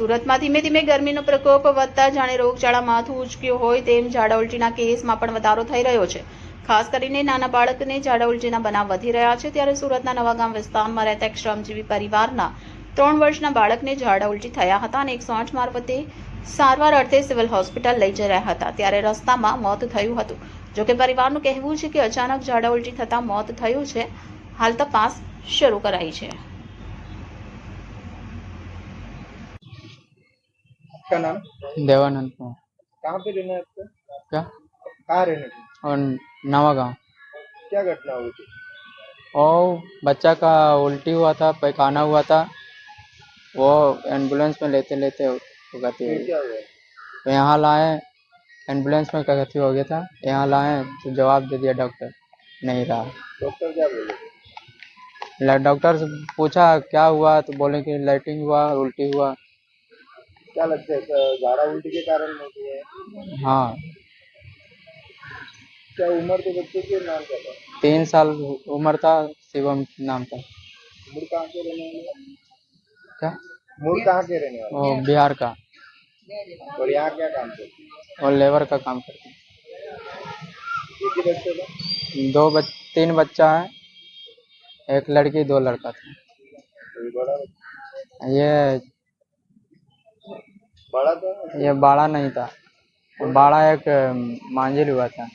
સુરતમાં ધીમે ધીમે ગરમીનો પ્રકોપ વધતા જાણે રોગચાળા માથું ઉચક્યું હોય તેમ ઝાડા ઉલટીના કેસમાં પણ વધારો થઈ રહ્યો છે. ખાસ કરીને નાના બાળકને ઝાડા ઉલટીના બનાવ વધી રહ્યા છે ત્યારે સુરતના નવાગામ વિસ્તારમાં રહેતા એક શ્રમજીવી પરિવારના ત્રણ વર્ષના બાળકને ઝાડા ઉલટી થયા હતા અને એકસો આઠ મારફતે સારવાર અર્થે સિવિલ હોસ્પિટલ લઈ જઈ રહ્યા હતા. ત્યારે રસ્તામાં મોત થયું હતું. જોકે પરિવારનું કહેવું છે કે અચાનક ઝાડા ઉલટી થતાં મોત થયું છે. હાલ તપાસ શરૂ કરાઈ છે. आपका नाम? देवानंद कुमार। कहाँ पे रहना है आपको? क्या? कहाँ रहने थे और नवा गाँव क्या घटना हुई थी? और बच्चा का उल्टी हुआ था पैखाना हुआ था। वो एंबुलेंस में लेते लेते वो गति हो गई क्या हुआ? तो यहाँ लाए एंबुलेंस में क्या गति हो गया था? यहाँ लाए तो जवाब दे दिया डॉक्टर नहीं रहा। डॉक्टर क्या बोले? डॉक्टर से पूछा क्या हुआ? तो बोले कि लाइटिंग हुआ उल्टी हुआ। क्या लगता है झाड़ा उल्टी के कारण होती है? हाँ। क्या उम्र तो बच्चे के नाम क्या था? तीन साल उम्र था शिवम नाम था। मूल कहाँ के रहने वाले क्या? मूल कहाँ के रहने वाले वो बिहार का। और यहाँ क्या काम करते हैं? और लेबर का काम करते हैं। ही बच्चे का? दो बच तीन बच्चा है एक लड़की दो लड़का था? ये बड़ा था? ये बाड़ा नहीं था। बाड़ा एक मांजिल मांझिल हुआ था।